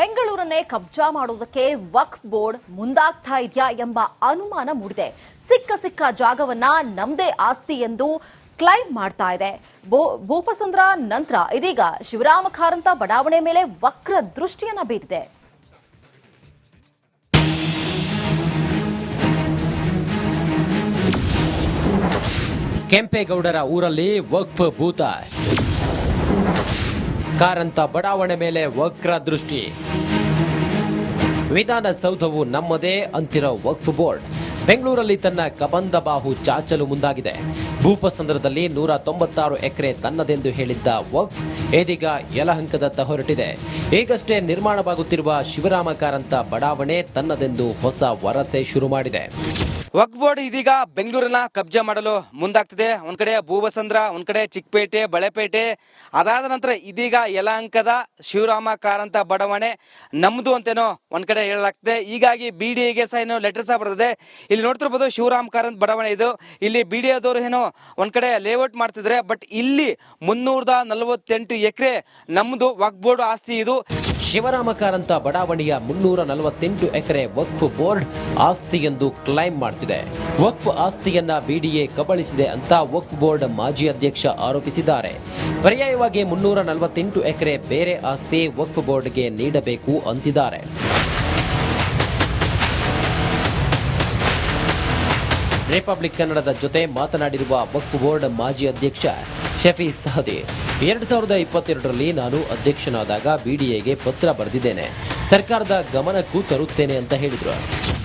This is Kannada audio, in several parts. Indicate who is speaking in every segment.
Speaker 1: ಬೆಂಗಳೂರನ್ನೇ ಕಬ್ಜಾ ಮಾಡುವುದಕ್ಕೆ ವಕ್ಫ್ ಬೋರ್ಡ್ ಮುಂದಾಗ್ತಾ ಇದೆಯಾ ಎಂಬ ಅನುಮಾನ ಮೂಡಿದೆ. ಸಿಕ್ಕ ಸಿಕ್ಕ ಜಾಗವನ್ನ ನಮ್ದೇ ಆಸ್ತಿ ಎಂದು ಕ್ಲೈಮ್ ಮಾಡ್ತಾ ಇದೆ. ಭೂಪಸಂದ್ರ ನಂತರ ಇದೀಗ ಶಿವರಾಮ ಕಾರಂತ ಬಡಾವಣೆ ಮೇಲೆ ವಕ್ರ ದೃಷ್ಟಿಯನ್ನ ಬೀರಿದೆ.
Speaker 2: ಕೆಂಪೇಗೌಡರ ಊರಲ್ಲಿ ವಕ್ಫ್ ಭೂತ ಕಾರಂತ ಬಡಾವಣೆ ಮೇಲೆ ವಕ್ರ ದೃಷ್ಟಿ. ವಿಧಾನಸೌಧವು ನಮ್ಮದೇ ಅಂತಿರೋ ವಕ್ಫ್ ಬೋರ್ಡ್. ಬೆಂಗಳೂರಲ್ಲಿ ತನ್ನ ಕಬಂದ ಬಾಹು ಚಾಚಲು ಮುಂದಾಗಿದೆ. ಭೂಪಸಂದ್ರದಲ್ಲಿ ನೂರ ತೊಂಬತ್ತಾರು ಎಕರೆ ತನ್ನದೆಂದು ಹೇಳಿದ್ದ ವಕ್ಫ್ ಇದೀಗ ಯಲಹಂಕದತ್ತ ಹೊರಟಿದೆ ಈಗಷ್ಟೇ ನಿರ್ಮಾಣವಾಗುತ್ತಿರುವ ಶಿವರಾಮ ಕಾರಂತ ಬಡಾವಣೆ ತನ್ನದೆಂದು ಹೊಸ ವರಸೆ ಶುರು ಮಾಡಿದೆ.
Speaker 3: ವಕ್ ಬೋರ್ಡ್ ಇದೀಗ ಬೆಂಗಳೂರನ್ನ ಕಬ್ಜೆ ಮಾಡಲು ಮುಂದಾಗ್ತಿದೆ. ಒಂದ್ ಕಡೆ ಭೂಬಸಂದ್ರ ಒಂದ್ ಕಡೆ ಚಿಕ್ಕಪೇಟೆ, ಬಳೆಪೇಟೆ. ಅದಾದ ನಂತರ ಇದೀಗ ಯಲಹಂಕದ ಶಿವರಾಮ ಕಾರಂತ ಬಡಾವಣೆ. ನಮ್ದು ಅಂತೇನೋ ಒಂದ್ ಕಡೆ ಹೇಳಲಾಗ್ತದೆ. ಹೀಗಾಗಿ ಬಿ ಡಿ ಎಗೆ ಸಹ ಏನು ಲೆಟರ್ ಸಹ ಬರ್ತದೆ. ಇಲ್ಲಿ ನೋಡ್ತಿರ್ಬೋದು ಶಿವರಾಮ್ ಕಾರಂತ ಬಡಾವಣೆ ಇದು. ಇಲ್ಲಿ ಬಿ ಡಿ ಎದವರು ಏನೋ ಒಂದ್ ಕಡೆ ಲೇಔಟ್ ಮಾಡ್ತಿದ್ರೆ ಬಟ್ ಇಲ್ಲಿ ಮುನ್ನೂರದ ನಲವತ್ತೆಂಟು ಎಕರೆ ನಮ್ದು ವಕ್ ಬೋರ್ಡ್ ಆಸ್ತಿ ಇದು.
Speaker 2: ಶಿವರಾಮ ಕಾರಂತ ಬಡಾವಣೆಯ ಮುನ್ನೂರ ನಲವತ್ತೆಂಟು ಎಕರೆ ವಕ್ಫ್ ಬೋರ್ಡ್ ಆಸ್ತಿ ಎಂದು ಕ್ಲೈಮ್ ಮಾಡ್ತಿದೆ. ವಕ್ಫ್ ಆಸ್ತಿಯನ್ನ ಬಿಡಿಎ ಕಬಳಿಸಿದೆ ಅಂತ ವಕ್ಫ್ ಬೋರ್ಡ್ ಮಾಜಿ ಅಧ್ಯಕ್ಷ ಆರೋಪಿಸಿದ್ದಾರೆ. ಪರ್ಯಾಯವಾಗಿ ಮುನ್ನೂರ ನಲವತ್ತೆಂಟು ಎಕರೆ ಬೇರೆ ಆಸ್ತಿ ವಕ್ಫ್ ಬೋರ್ಡ್ಗೆ ನೀಡಬೇಕು ಅಂತಿದ್ದಾರೆ. ರಿಪಬ್ಲಿಕ್ ಕನ್ನಡದ ಜೊತೆ ಮಾತನಾಡಿರುವ ವಕ್ಫ್ ಬೋರ್ಡ್ ಮಾಜಿ ಅಧ್ಯಕ್ಷ ಶಫಿ ಸಹದಿ. ಎರಡ್ ಸಾವಿರದ ಇಪ್ಪತ್ತೆರಡರಲ್ಲಿ ನಾನು ಅಧ್ಯಕ್ಷನಾದಾಗ ಬಿಡಿಎಗೆ ಪತ್ರ ಬರೆದಿದ್ದೇನೆ. ಸರ್ಕಾರದ ಗಮನಕ್ಕೂ ತರುತ್ತೇನೆ ಅಂತ ಹೇಳಿದ್ರು.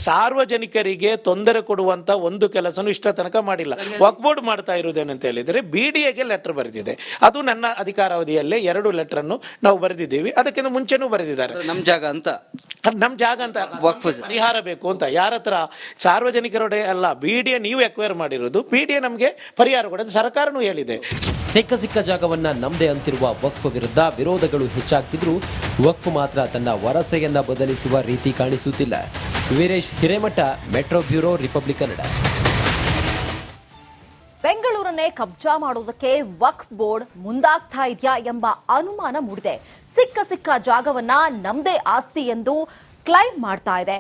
Speaker 4: ಸಾರ್ವಜನಿಕರಿಗೆ ತೊಂದರೆ ಕೊಡುವಂತ ಒಂದು ಕೆಲಸನೂ ಇಷ್ಟ ತನಕ ಮಾಡಿಲ್ಲ. ವಕ್ಬೋರ್ಡ್ ಮಾಡ್ತಾ ಇರುವುದೇನಂತ ಹೇಳಿದರೆ ಬಿ ಡಿ ಎಗೆ ಲೆಟರ್ ಬರೆದಿದೆ. ಅದು ನನ್ನ ಅಧಿಕಾರಾವಧಿಯಲ್ಲೇ ಎರಡು ಲೆಟರ್ ಅನ್ನು ನಾವು ಬರೆದಿದ್ದೀವಿ. ಅದಕ್ಕಿಂತ ಮುಂಚೆನೂ ಬರೆದಿದ್ದಾರೆ.
Speaker 3: ನಮ್ಮ ಜಾಗ ಅಂತ.
Speaker 4: ಅದ್ ನಮ್ಮ ಜಾಗ ಅಂತ
Speaker 3: ವಕ್ಫ್.
Speaker 4: ಪರಿಹಾರ ಬೇಕು ಅಂತ. ಯಾರ ಹತ್ರ ಸಾರ್ವಜನಿಕರೊಡೆ ಅಲ್ಲ ಬಿ ಡಿ ಎ ನೀವು ಎಕ್ವೈರ್ ಮಾಡಿರೋದು ಬಿ ಡಿ ಎ ನಮಗೆ ಪರಿಹಾರ ಕೊಡೋದು ಸರ್ಕಾರನೂ ಹೇಳಿದೆ.
Speaker 2: ಸಿಕ್ಕ ಸಿಕ್ಕ ಜಾಗವನ್ನ ನಮ್ದೇ ಅಂತಿರುವ ವಕ್ಫ್ ವಿರುದ್ಧ ವಿರೋಧಗಳು ಹೆಚ್ಚಾಗ್ತಿದ್ರು. ವಕ್ಫ್ ಮಾತ್ರ ತನ್ನ ವರಸೆಯನ್ನ ಬದಲಿಸುವ ರೀತಿ ಕಾಣಿಸುತ್ತಿಲ್ಲ. Veeresh Hiremath metro bureau republic Kannada.
Speaker 1: ಬೆಂಗಳೂರನ್ನೇ ಕಬ್ಜಾ ಮಾಡುವುದಕ್ಕೆ ವಕ್ಫ್ ಬೋರ್ಡ್ ಮುಂದಾಗ್ತಾ ಇದೆಯಾ ಎಂಬ ಅನುಮಾನ ಮೂಡಿದೆ. ಸಿಕ್ಕ ಸಿಕ್ಕ ಜಾಗವನ್ನ ನಮ್ದೇ ಆಸ್ತಿ ಎಂದು ಕ್ಲೈಮ್ ಮಾಡ್ತಾ ಇದೆ.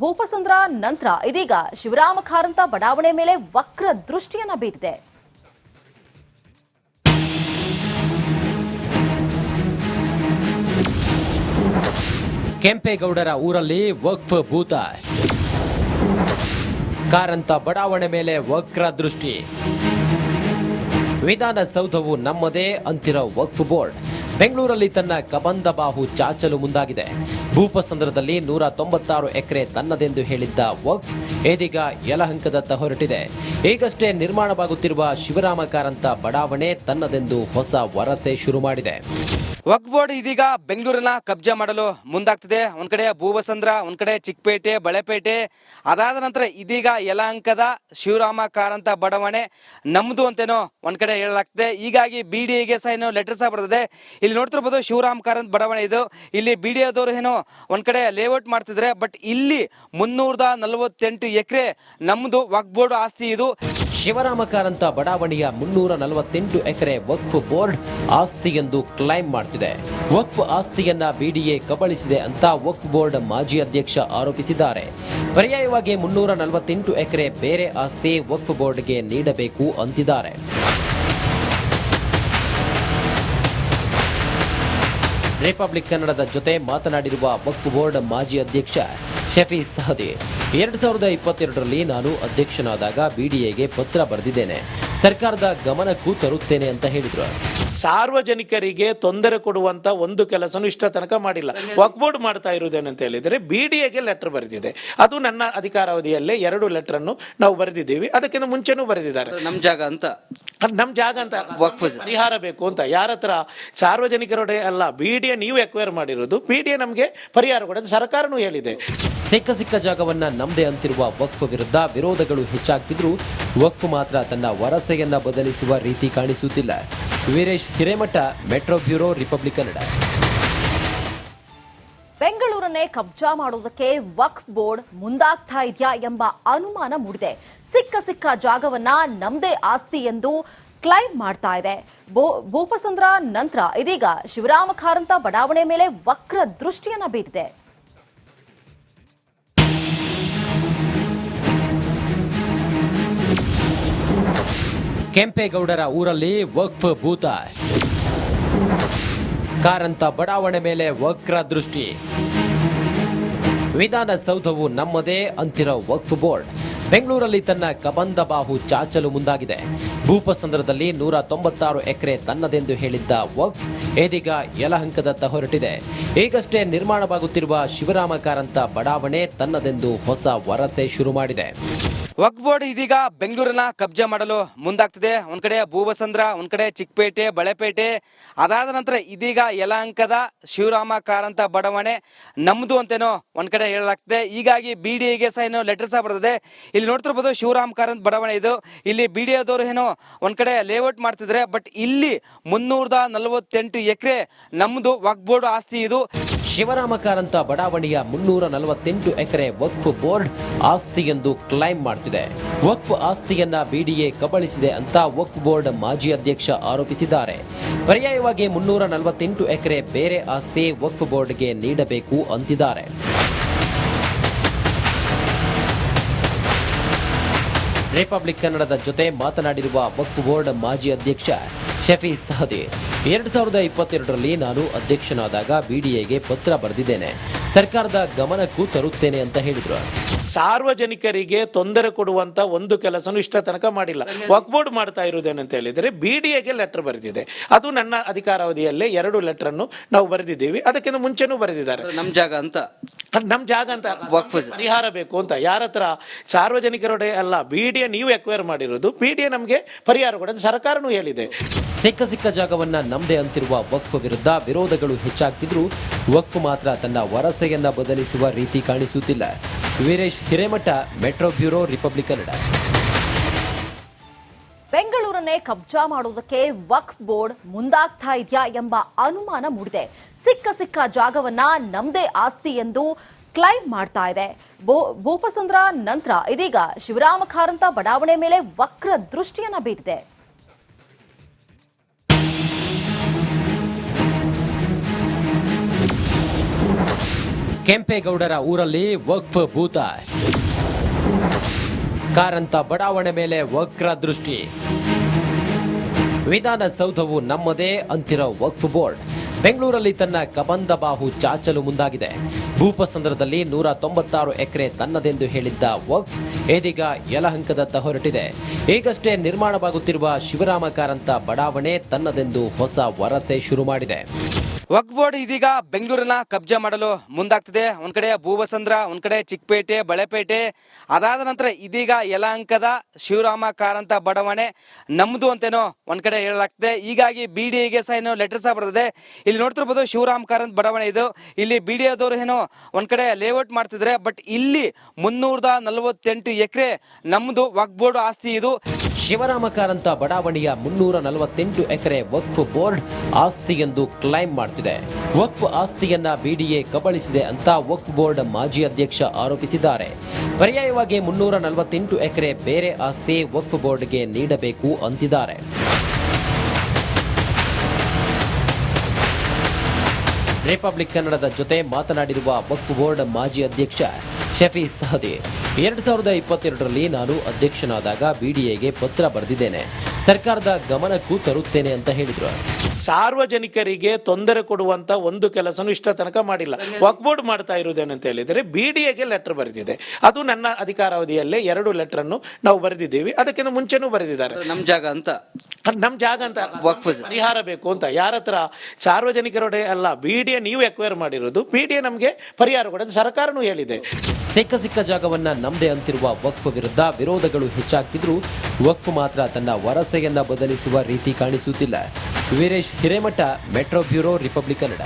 Speaker 1: ಭೂಪಸಂದ್ರ ನಂತರ ಇದೀಗ ಶಿವರಾಮ ಕಾರಂತ ಬಡಾವಣೆ ಮೇಲೆ ವಕ್ರ ದೃಷ್ಟಿಯನ್ನ ಬೀರಿದೆ.
Speaker 2: ಕೆಂಪೇಗೌಡರ ಊರಲ್ಲಿ ವಕ್ಫ್ ಭೂತ ಕಾರಂತ ಬಡಾವಣೆ ಮೇಲೆ ವಕ್ರ ದೃಷ್ಟಿ. ವಿಧಾನಸೌಧವು ನಮ್ಮದೇ ಅಂತಿರೋ ವಕ್ಫ್ ಬೋರ್ಡ್. ಬೆಂಗಳೂರಲ್ಲಿ ತನ್ನ ಕಬಂದ ಬಾಹು ಚಾಚಲು ಮುಂದಾಗಿದೆ. ಭೂಪಸಂದ್ರದಲ್ಲಿ ನೂರ ತೊಂಬತ್ತಾರು ಎಕರೆ ತನ್ನದೆಂದು ಹೇಳಿದ್ದ ವಕ್ಫ್ ಇದೀಗ ಯಲಹಂಕದತ್ತ ಹೊರಟಿದೆ ಈಗಷ್ಟೇ ನಿರ್ಮಾಣವಾಗುತ್ತಿರುವ ಶಿವರಾಮ ಕಾರಂತ ಬಡಾವಣೆ ತನ್ನದೆಂದು ಹೊಸ ವರಸೆ ಶುರು ಮಾಡಿದೆ.
Speaker 3: ವಕ್ ಬೋರ್ಡ್ ಇದೀಗ ಬೆಂಗಳೂರನ್ನ ಕಬ್ಜಾ ಮಾಡಲು ಮುಂದಾಗ್ತಿದೆ. ಒಂದ್ ಕಡೆ ಭೂವಸಂದ್ರ, ಒಂದ್ ಕಡೆ ಚಿಕ್ಕಪೇಟೆ, ಬಳೆಪೇಟೆ. ಅದಾದ ನಂತರ ಇದೀಗ ಯಲಹಂಕದ ಶಿವರಾಮ ಕಾರಂತ ಬಡಾವಣೆ. ನಮ್ದು ಅಂತೇನೋ ಒಂದ್ ಕಡೆ ಹೇಳಲಾಗ್ತದೆ. ಹೀಗಾಗಿ ಬಿ ಡಿ ಎಗೆ ಸಹ ಏನೋ ಲೆಟರ್ ಸಹ ಬರ್ತದೆ. ಇಲ್ಲಿ ನೋಡ್ತಿರ್ಬೋದು ಶಿವರಾಮ್ ಕಾರಂತ ಬಡಾವಣೆ ಇದು. ಇಲ್ಲಿ ಬಿ ಡಿ ಎದವರು ಏನೋ ಒಂದ್ ಕಡೆ ಲೇಔಟ್ ಮಾಡ್ತಿದ್ರೆ ಬಟ್ ಇಲ್ಲಿ ಮುನ್ನೂರದ ನಲವತ್ತೆಂಟು ಎಕರೆ ನಮ್ದು ವಕ್ ಬೋರ್ಡ್ ಆಸ್ತಿ ಇದು.
Speaker 2: ಶಿವರಾಮ ಕಾರಂತ ಬಡಾವಣೆಯ ಮುನ್ನೂರ ನಲವತ್ತೆಂಟು ಎಕರೆ ವಕ್ಫ್ ಬೋರ್ಡ್ ಆಸ್ತಿ ಎಂದು ಕ್ಲೈಮ್ ಮಾಡ್ತಿದೆ. ವಕ್ಫ್ ಆಸ್ತಿಯನ್ನ ಬಿಡಿಎ ಕಬಳಿಸಿದೆ ಅಂತ ವಕ್ಫ್ ಬೋರ್ಡ್ ಮಾಜಿ ಅಧ್ಯಕ್ಷ ಆರೋಪಿಸಿದ್ದಾರೆ. ಪರ್ಯಾಯವಾಗಿ ಮುನ್ನೂರ ನಲವತ್ತೆಂಟು ಎಕರೆ ಬೇರೆ ಆಸ್ತಿ ವಕ್ಫ್ ಬೋರ್ಡ್ಗೆ ನೀಡಬೇಕು ಅಂತಿದ್ದಾರೆ. ರಿಪಬ್ಲಿಕ್ ಕನ್ನಡದ ಜೊತೆ ಮಾತನಾಡಿರುವ ವಕ್ಫ್ ಬೋರ್ಡ್ ಮಾಜಿ ಅಧ್ಯಕ್ಷ ಶಫಿ ಸಹದಿ. ಎರಡ್ ಸಾವಿರದ ಇಪ್ಪತ್ತೆರಡರಲ್ಲಿ ನಾನು ಅಧ್ಯಕ್ಷನಾದಾಗ ಬಿಡಿಎಗೆ ಪತ್ರ ಬರೆದಿದ್ದೇನೆ. ಸರ್ಕಾರದ ಗಮನಕ್ಕೂ ತರುತ್ತೇನೆ ಅಂತ ಹೇಳಿದ್ರು.
Speaker 4: ಸಾರ್ವಜನಿಕರಿಗೆ ತೊಂದರೆ ಕೊಡುವಂತ ಒಂದು ಕೆಲಸನೂ ಇಷ್ಟ ತನಕ ಮಾಡಿಲ್ಲ. ವಕ್ಬೋರ್ಡ್ ಮಾಡ್ತಾ ಇರುವುದೇನಂತ ಹೇಳಿದ್ರೆ ಬಿ ಡಿ ಎಗೆ ಲೆಟರ್ ಬರೆದಿದೆ. ಅದು ನನ್ನ ಅಧಿಕಾರಾವಧಿಯಲ್ಲೇ ಎರಡು ಲೆಟರ್ ಅನ್ನು ನಾವು ಬರೆದಿದ್ದೀವಿ. ಅದಕ್ಕಿಂತ ಮುಂಚೆನೂ ಬರೆದಿದ್ದಾರೆ.
Speaker 3: ನಮ್ಮ ಜಾಗ ಅಂತ.
Speaker 4: ನಮ್ಮ ನಮ್ ಜಾಗ ಅಂತ ಪರಿಹಾರ ಬೇಕು ಅಂತ. ಯಾರ ಹತ್ರ ಸಾರ್ವಜನಿಕರೊಡೆ ಅಲ್ಲ ಬಿ ಡಿ ಎ ನೀವು ಎಕ್ವೈರ್ ಮಾಡಿರೋದು ಬಿಡಿಎ ಡಿ ಎ ನಮಗೆ ಪರಿಹಾರ ಕೊಡೋದು. ಸರ್ಕಾರನೂ ಹೇಳಿದೆ.
Speaker 2: ಸಿಕ್ಕ ಸಿಕ್ಕ ಜಾಗವನ್ನ ನಮ್ದೇ ಅಂತಿರುವ ವಕ್ಫ್ ವಿರುದ್ಧ ವಿರೋಧಗಳು ಹೆಚ್ಚಾಗ್ತಿದ್ರು. ವಕ್ಫ್ ಮಾತ್ರ ತನ್ನ ವರಸೆಯನ್ನ ಬದಲಿಸುವ ರೀತಿ ಕಾಣಿಸುತ್ತಿಲ್ಲ. Veeresh Hiremath, metro bureau, republic Kannada.
Speaker 1: ಬೆಂಗಳೂರನ್ನೇ ಕಬ್ಜಾ ಮಾಡುವುದಕ್ಕೆ ವಕ್ಫ್ ಬೋರ್ಡ್ ಮುಂದಾಗ್ತಾ ಇದೆಯಾ ಎಂಬ ಅನುಮಾನ ಮೂಡಿದೆ. ಸಿಕ್ಕ ಸಿಕ್ಕ ಜಾಗವನ್ನ ನಮ್ದೇ ಆಸ್ತಿ ಎಂದು ಕ್ಲೈಮ್ ಮಾಡ್ತಾ ಇದೆ. ಭೂಪಸಂದ್ರ ನಂತರ ಇದೀಗ ಶಿವರಾಮ ಕಾರಂತ ಬಡಾವಣೆ ಮೇಲೆ ವಕ್ರ ದೃಷ್ಟಿಯನ್ನ ಬೀರಿದೆ.
Speaker 2: ಕೆಂಪೇಗೌಡರ ಊರಲ್ಲಿ ವಕ್ಫ್ ಭೂತ. ಕಾರಂತ ಬಡಾವಣೆ ಮೇಲೆ ವಕ್ರ ದೃಷ್ಟಿ. ವಿಧಾನಸೌಧವು ನಮ್ಮದೇ ಅಂತಿರೋ ವಕ್ಫ್ ಬೋರ್ಡ್. ಬೆಂಗಳೂರಲ್ಲಿ ತನ್ನ ಕಬಂದ ಬಾಹು ಚಾಚಲು ಮುಂದಾಗಿದೆ. ಭೂಪಸಂದ್ರದಲ್ಲಿ ನೂರ ತೊಂಬತ್ತಾರು ಎಕರೆ ತನ್ನದೆಂದು ಹೇಳಿದ್ದ ವಕ್ಫ್ ಇದೀಗ ಯಲಹಂಕದತ್ತ ಹೊರಟಿದೆ ಈಗಷ್ಟೇ ನಿರ್ಮಾಣವಾಗುತ್ತಿರುವ ಶಿವರಾಮ ಕಾರಂತ ಬಡಾವಣೆ ತನ್ನದೆಂದು ಹೊಸ ವರಸೆ ಶುರು ಮಾಡಿದೆ.
Speaker 3: ವಕ್ಫ್ ಬೋರ್ಡ್ ಇದೀಗ ಬೆಂಗಳೂರನ್ನ ಕಬ್ಜಾ ಮಾಡಲು ಮುಂದಾಗ್ತಿದೆ. ಒಂದ್ ಕಡೆ ಭೂವಸಂದ್ರ, ಒಂದ್ ಕಡೆ ಚಿಕ್ಕಪೇಟೆ, ಬಳೆಪೇಟೆ. ಅದಾದ ನಂತರ ಇದೀಗ ಯಲಹಂಕದ ಶಿವರಾಮ ಕಾರಂತ ಬಡಾವಣೆ. ನಮ್ದು ಅಂತೇನೋ ಒಂದ್ ಕಡೆ ಹೇಳಲಾಗ್ತದೆ. ಹೀಗಾಗಿ ಬಿ ಡಿ ಎಗೆ ಸಹ ಏನೋ ಲೆಟರ್ ಸಹ ಬರ್ತದೆ. ಇಲ್ಲಿ ನೋಡ್ತಿರ್ಬೋದು ಶಿವರಾಮ್ ಕಾರಂತ ಬಡಾವಣೆ ಇದು. ಇಲ್ಲಿ ಬಿ ಡಿ ಎದವರು ಏನೋ ಒಂದ್ ಕಡೆ ಲೇಔಟ್ ಮಾಡ್ತಿದ್ರೆ. ಬಟ್ ಇಲ್ಲಿ ಮುನ್ನೂರದ ನಲವತ್ತೆಂಟು ಎಕರೆ ನಮ್ದು ವಕ್ ಬೋರ್ಡ್ ಆಸ್ತಿ ಇದು.
Speaker 2: ಶಿವರಾಮ ಕಾರಂತ ಬಡಾವಣೆಯ ಮುನ್ನೂರ ನಲವತ್ತೆಂಟು ಎಕರೆ ವಕ್ಫ್ ಬೋರ್ಡ್ ಆಸ್ತಿ ಎಂದು ಕ್ಲೈಮ್ ಮಾಡ್ತಿದೆ. ವಕ್ಫ್ ಆಸ್ತಿಯನ್ನ ಬಿಡಿಎ ಕಬಳಿಸಿದೆ ಅಂತ ವಕ್ಫ್ ಬೋರ್ಡ್ ಮಾಜಿ ಅಧ್ಯಕ್ಷ ಆರೋಪಿಸಿದ್ದಾರೆ. ಪರ್ಯಾಯವಾಗಿ ಮುನ್ನೂರ ನಲವತ್ತೆಂಟು ಎಕರೆ ಬೇರೆ ಆಸ್ತಿ ವಕ್ಫ್ ಬೋರ್ಡ್ಗೆ ನೀಡಬೇಕು ಅಂತಿದ್ದಾರೆ. ರಿಪಬ್ಲಿಕ್ ಕನ್ನಡದ ಜೊತೆ ಮಾತನಾಡಿರುವ ವಕ್ಫ್ ಬೋರ್ಡ್ ಮಾಜಿ ಅಧ್ಯಕ್ಷ ಶಫಿ ಸಹದಿ. ಎರಡ್ ಸಾವಿರದ ಇಪ್ಪತ್ತೆರಡರಲ್ಲಿ ನಾನು ಅಧ್ಯಕ್ಷನಾದಾಗ ಬಿಡಿಎಗೆ ಪತ್ರ ಬರೆದಿದ್ದೇನೆ. ಸರ್ಕಾರದ ಗಮನಕ್ಕೂ ತರುತ್ತೇನೆ ಅಂತ ಹೇಳಿದ್ರು.
Speaker 4: ಸಾರ್ವಜನಿಕರಿಗೆ ತೊಂದರೆ ಕೊಡುವಂತ ಒಂದು ಕೆಲಸನೂ ಇಷ್ಟ ತನಕ ಮಾಡಿಲ್ಲ. ವಕ್ಬೋರ್ಡ್ ಮಾಡ್ತಾ ಇರುವುದೇನಂತ ಹೇಳಿದರೆ ಬಿ ಡಿ ಎಗೆ ಲೆಟರ್ ಬರೆದಿದೆ. ಅದು ನನ್ನ ಅಧಿಕಾರಾವಧಿಯಲ್ಲೇ ಎರಡು ಲೆಟರ್ ಅನ್ನು ನಾವು ಬರೆದಿದ್ದೀವಿ. ಅದಕ್ಕಿಂತ ಮುಂಚೆನೂ ಬರೆದಿದ್ದಾರೆ.
Speaker 3: ನಮ್ಮ ಜಾಗ ಅಂತ.
Speaker 4: ನಮ್ಮ ನಮ್ ಜಾಗ ಅಂತ. ಪರಿಹಾರ ಬೇಕು ಅಂತ. ಯಾರ ಹತ್ರ ಸಾರ್ವಜನಿಕರೊಡೆ ಅಲ್ಲ ಬಿ ಡಿ ಎ ನೀವು ಎಕ್ವೈರ್ ಮಾಡಿರೋದು. ಬಿ ಡಿ ಎ ನಮಗೆ ಪರಿಹಾರ ಕೊಡೋದು. ಸರ್ಕಾರನೂ ಹೇಳಿದೆ.
Speaker 2: ಸಿಕ್ಕ ಸಿಕ್ಕ ಜಾಗವನ್ನ ನಮ್ದೇ ಅಂತಿರುವ ವಕ್ಫ್ ವಿರುದ್ಧ ವಿರೋಧಗಳು ಹೆಚ್ಚಾಗ್ತಿದ್ರು. ವಕ್ಫ್ ಮಾತ್ರ ತನ್ನ ವರಸೆಯನ್ನ ಬದಲಿಸುವ ರೀತಿ ಕಾಣಿಸುತ್ತಿಲ್ಲ. Veeresh Hiremath, metro bureau, republic Kannada.
Speaker 1: ಬೆಂಗಳೂರನ್ನೇ ಕಬ್ಜಾ ಮಾಡುವುದಕ್ಕೆ ವಕ್ಫ್ ಬೋರ್ಡ್ ಮುಂದಾಗ್ತಾ ಇದೆಯಾ ಎಂಬ ಅನುಮಾನ ಮೂಡಿದೆ. ಸಿಕ್ಕ ಸಿಕ್ಕ ಜಾಗವನ್ನ ನಮ್ದೇ ಆಸ್ತಿ ಎಂದು ಕ್ಲೈಮ್ ಮಾಡ್ತಾ ಇದೆ. ಭೂಪಸಂದ್ರ ನಂತರ ಇದೀಗ ಶಿವರಾಮ ಕಾರಂತ ಬಡಾವಣೆ ಮೇಲೆ ವಕ್ರ ದೃಷ್ಟಿಯನ್ನ ಬೀರಿದೆ.
Speaker 2: ಕೆಂಪೇಗೌಡರ ಊರಲ್ಲಿ ವಕ್ಫ್ ಭೂತ. ಕಾರಂತ ಬಡಾವಣೆ ಮೇಲೆ ವಕ್ರ ದೃಷ್ಟಿ. ವಿಧಾನಸೌಧವು ನಮ್ಮದೇ ಅಂತಿರೋ ವಕ್ಫ್ ಬೋರ್ಡ್. ಬೆಂಗಳೂರಲ್ಲಿ ತನ್ನ ಕಬಂದ ಬಾಹು ಚಾಚಲು ಮುಂದಾಗಿದೆ. ಭೂಪಸಂದ್ರದಲ್ಲಿ ನೂರ ತೊಂಬತ್ತಾರು ಎಕರೆ ತನ್ನದೆಂದು ಹೇಳಿದ್ದ ವಕ್ಫ್ ಇದೀಗ ಯಲಹಂಕದತ್ತ ಹೊರಟಿದೆ ಈಗಷ್ಟೇ ನಿರ್ಮಾಣವಾಗುತ್ತಿರುವ ಶಿವರಾಮ ಕಾರಂತ ಬಡಾವಣೆ ತನ್ನದೆಂದು ಹೊಸ ವರಸೆ ಶುರು ಮಾಡಿದೆ.
Speaker 3: ವಕ್ಫ್ ಬೋರ್ಡ್ ಇದೀಗ ಬೆಂಗಳೂರನ್ನ ಕಬ್ಜೆ ಮಾಡಲು ಮುಂದಾಗ್ತಿದೆ. ಒಂದ್ ಕಡೆ ಭೂವಸಂದ್ರ, ಒಂದ್ ಕಡೆ ಚಿಕ್ಕಪೇಟೆ, ಬಳೆಪೇಟೆ. ಅದಾದ ನಂತರ ಇದೀಗ ಯಲಹಂಕದ ಶಿವರಾಮ ಕಾರಂತ ಬಡಾವಣೆ. ನಮ್ದು ಅಂತೇನೋ ಒಂದ್ ಕಡೆ ಹೇಳಲಾಗ್ತದೆ. ಹೀಗಾಗಿ ಬಿ ಡಿ ಎಗೆ ಸಹ ಏನೋ ಲೆಟರ್ ಸಹ ಬರ್ತದೆ. ಇಲ್ಲಿ ನೋಡ್ತಿರ್ಬೋದು ಶಿವರಾಮ್ ಕಾರಂತ ಬಡಾವಣೆ ಇದು. ಇಲ್ಲಿ ಬಿ ಡಿ ಎದವರು ಏನೋ ಒಂದ್ ಕಡೆ ಲೇಔಟ್ ಮಾಡ್ತಿದ್ರೆ ಬಟ್ ಇಲ್ಲಿ ಮುನ್ನೂರದ ನಲವತ್ತೆಂಟು ಎಕರೆ ನಮ್ದು ವಕ್ಬೋರ್ಡ್ ಆಸ್ತಿ ಇದು.
Speaker 2: ಶಿವರಾಮ ಕಾರಂತ ಬಡಾವಣೆಯ ಮುನ್ನೂರ ನಲವತ್ತೆಂಟು ಎಕರೆ ವಕ್ಫ್ ಬೋರ್ಡ್ ಆಸ್ತಿ ಎಂದು ಕ್ಲೈಮ್ ಮಾಡ್ತಿದೆ. ವಕ್ಫ್ ಆಸ್ತಿಯನ್ನ ಬಿಡಿಎ ಕಬಳಿಸಿದೆ ಅಂತ ವಕ್ಫ್ ಬೋರ್ಡ್ ಮಾಜಿ ಅಧ್ಯಕ್ಷ ಆರೋಪಿಸಿದ್ದಾರೆ. ಪರ್ಯಾಯವಾಗಿ ಮುನ್ನೂರ ನಲವತ್ತೆಂಟು ಎಕರೆ ಬೇರೆ ಆಸ್ತಿ ವಕ್ಫ್ ಬೋರ್ಡ್ಗೆ ನೀಡಬೇಕು ಅಂತಿದ್ದಾರೆ. ರಿಪಬ್ಲಿಕ್ ಕನ್ನಡದ ಜೊತೆ ಮಾತನಾಡಿರುವ ವಕ್ಫ್ ಬೋರ್ಡ್ ಮಾಜಿ ಅಧ್ಯಕ್ಷ ಶಫಿ ಸಹದಿ. ಎರಡ್ ಸಾವಿರದ ಇಪ್ಪತ್ತೆರಡರಲ್ಲಿ ನಾನು ಅಧ್ಯಕ್ಷನಾದಾಗ ಬಿಡಿಎಗೆ ಪತ್ರ ಬರೆದಿದ್ದೇನೆ. ಸರ್ಕಾರದ ಗಮನಕ್ಕೂ ತರುತ್ತೇನೆ ಅಂತ ಹೇಳಿದ್ರು.
Speaker 4: ಸಾರ್ವಜನಿಕರಿಗೆ ತೊಂದರೆ ಕೊಡುವಂತ ಒಂದು ಕೆಲಸನೂ ಇಷ್ಟ ತನಕ ಮಾಡಿಲ್ಲ. ವಕ್ ಬೋರ್ಡ್ ಮಾಡ್ತಾ ಇರುವುದೇನಂತ ಹೇಳಿದರೆ ಬಿ ಡಿ ಎಗೆ ಲೆಟರ್ ಬರೆದಿದೆ. ಅದು ನನ್ನ ಅಧಿಕಾರಾವಧಿಯಲ್ಲೇ ಎರಡು ಲೆಟರ್ ಅನ್ನು ನಾವು ಬರೆದಿದ್ದೀವಿ. ಅದಕ್ಕಿಂತ ಮುಂಚೆನೂ ಬರೆದಿದ್ದಾರೆ.
Speaker 3: ನಮ್ ಜಾಗ ಅಂತ?
Speaker 4: ನಮ್ಮ ನಮ್ ಜಾಗ ಅಂತ ಪರಿಹಾರ ಬೇಕು ಅಂತ. ಯಾರ ಹತ್ರ ಸಾರ್ವಜನಿಕರೊಡೆ ಅಲ್ಲ ಬಿ ಡಿ ಎ ನೀವು ಎಕ್ವೈರ್ ಮಾಡಿರೋದು ಬಿ ಡಿ ಎ ನಮಗೆ ಪರಿಹಾರ ಕೊಡೋದು ಸರ್ಕಾರನೂ ಹೇಳಿದೆ.
Speaker 2: ಸಿಕ್ಕ ಸಿಕ್ಕ ಜಾಗವನ್ನ ನಮ್ದೆ ಅಂತಿರುವ ವಕ್ಫ್ ವಿರುದ್ಧ ವಿರೋಧಗಳು ಹೆಚ್ಚಾಗ್ತಿದ್ರು ವಕ್ಫ್ ಮಾತ್ರ ತನ್ನ ವರಸೆಯನ್ನ ಬದಲಿಸುವ ರೀತಿ ಕಾಣಿಸುತ್ತಿಲ್ಲ. Veeresh Hiremath, metro bureau, republic Kannada